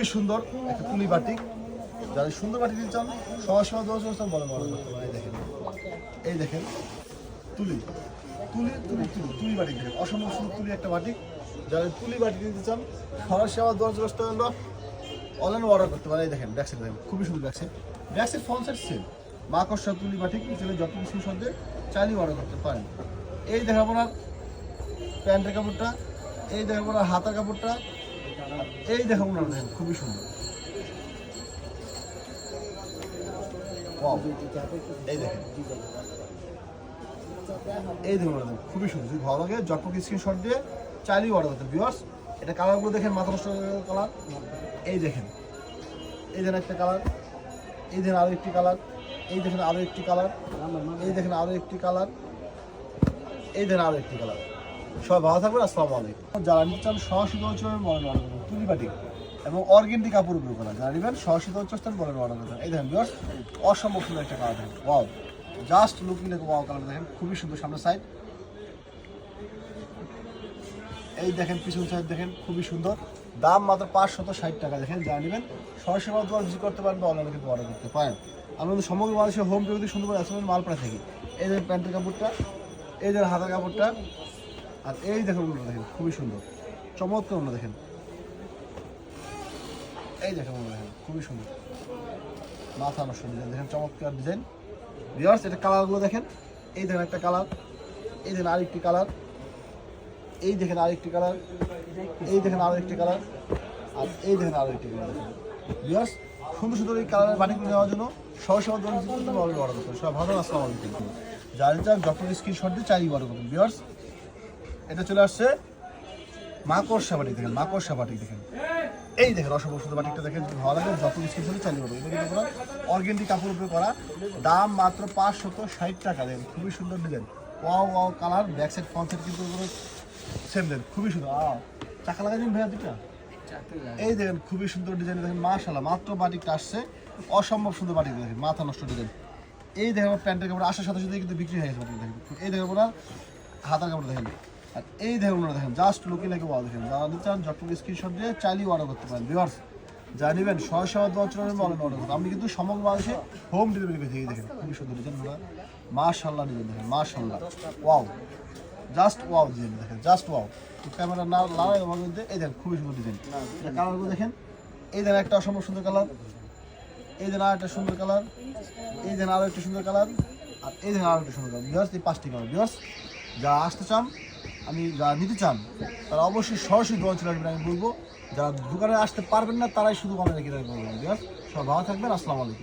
খুবই সুন্দর, একটা তুলি বাটিক। যারা সুন্দর বাটি দিতে চান, সবার সময় দশ বছর বলে মনে করতে এই দেখেন। এই দেখেন, তুলি। তুলি তুলি তুলি তুলি বাটিক দেখেন। অসম্ভব সুন্দর তুলি একটা বাটিক। যারা তুলি বাটি দিতে চান, সবার সেবা দশ বছর অনলাইনে অর্ডার করতে পারেন। এই দেখেন ব্যাকসাইড দেখেন, খুবই সুন্দর backside backside front side same মা কষ্টা তুলি বাটিক হিসেবে যত কিছু সদ্যে চাইলেই অর্ডার করতে পারেন। এই দেখেন আপনার প্যান্টের কাপড়টা, এই দেখেন আপনার হাতার কাপড়টা এই আপনার দেখেন খুবই সুন্দর। এই দেখেন। এই দেখুন খুবই সুন্দর। ভালো লাগে জটপক স্ক্রিনশট দিয়ে চাইলেই অর্ডার করতে ভিউয়ার্স এটা কালারগুলো দেখেন, মাথা নষ্ট কালার এই দেখেন। এই দেখেন একটা কালার এই দেখেন আরও একটি কালার এই দেখেন আরও একটি কালার এই দেখেন আরও একটি কালার এই দেখেন আরও একটি কালার সবাই ভালো থাকবেন, আসসালামু আলাইকুম। যারা নিতে চান সহশীত অঞ্চলের করবেন তুলি বাটি এবং অর্গেন্ডি কাপড় উপরে করা। যারা নেবেন সহশীত অঞ্চল মডেল অর্ডার করবেন এই দেখেন ভিউয়ার্স অসম্ভব সুন্দর একটা কালার দেখেন। ওয়াও জাস্ট লুকিং দেখো ওয়াও কালার দেখেন। খুবই সুন্দর সামনে সাইড এই দেখেন, পিছন সাইড দেখেন, খুবই সুন্দর। দাম মাত্র পাঁচশত ষাট টাকা দেখেন। যা নেবেন, সরাসরি মাধ্যমে ভিজিট করতে পারেন বা অনলাইনে কিন্তু অর্ডার করতে পারেন। আমরা কিন্তু সমগ্র বাংলাদেশে হোম ডেলিভারি সুন্দর করে আসবেন মালপাড়া থেকে। এই দেখেন প্যান্টের কাপড়টা, এই দেখেন হাতার কাপড়টা। আর এই দেখেন অন্য দেখেন, খুবই সুন্দর। চমৎকার অন্য দেখেন। এই দেখেন মনে দেখেন খুবই সুন্দর। মাথা নষ্ট ডিজাইন, দেখেন চমৎকার ডিজাইন। ভিউয়ার্স এটা কালারগুলো দেখেন। এই দেখেন একটা কালার, এই দেখেন আরেকটি কালার, এই দেখেন আরেকটি কালার, এই দেখেন আরও একটি কালার, আর এই দেখেন আরও একটি কালার দেখেন। সুন্দর সুন্দর এই কালারের বাটিগুলো নেওয়ার জন্য সহজ সহজ অর্ডার অর্ডার করতে সবাই ভালো আসসালামু আলাইকুম যারা চান যখন স্ক্রিনশট দিয়ে চাই অর্ডার করবেন। ভিউয়ার্স এটা চলে আসছে মাকড়সা বাটি দেখেন, মাকড়সা বাটি দেখেন। এই দেখেন অসম্ভব সুন্দর বাটিকটা দেখেন ভালো লাগে যত স্ক্রিনশটে চালিয়ে পারবেন এটা কিন্তু অর্গেন্ডি কাপড় উপরে করা দাম মাত্র পাঁচশত ষাট টাকা দেন খুবই সুন্দর design wow wow colour back side front side কিন্তু সেম দেন খুবই সুন্দর। আ চাকা লাগাই দিন ভাইয়া দুটা এই দেখেন খুবই সুন্দর ডিজাইন দেখেন মাশাল্লাহ মাত্র বাটিকটা আসছে অসম্ভব সুন্দর বাটিক দেখেন মাথা নষ্ট ডিজাইন এই দেখেন প্যান্টের কাপড় আসার সাথে সাথে কিন্তু বিক্রি হয়ে গেছে দেখেন। এই দেখেন ওরা হাতার কাপড় দেখেন। আর এই দেখেন ওনারা দেখেন জাস্ট লুকিং লাগে ওয়াও দেখেন। যারা নিতে চান যতটুকু স্ক্রিনশট দিয়ে চাইলেই অর্ডার করতে পারেন। ভিউয়ার্স যা নেবেন, ছয় সাত দশ অনলাইন অর্ডার করতে আপনি কিন্তু সমগ্র বাংলাদেশে হোম ডেলিভারি পেয়ে থেকে দেখেন, খুবই সুন্দর ওরা। মাশাল্লাহ ডিজাইন দেখেন মাশাল্লাহ ওয়াও জাস্ট ওয়াও ডিজাইন দেখেন জাস্ট ওয়াও ক্যামেরা না লাগাই আমার মধ্যে এই দেখেন, খুবই সুন্দর ডিজাইন এটা কালারগুলো দেখেন। এই দেখেন একটা অসম্ভব সুন্দর কালার এই দেখেন আর একটা সুন্দর কালার এই দেখেন আরও একটা সুন্দর কালার আর এই দেখেন আরও একটা সুন্দর কালার বিয়ার্স এই পাঁচটি কালার বিয়ার্স যারা আসতে চান আমি নিতে চান, তারা অবশ্যই সরাসরি দোকান চলে আসবেন, আমি বলব। যারা দোকানে আসতে পারবেন না, তারাই শুধু বিয়ার্স সব ভালো থাকবেন, আসসালামু আলাইকুম।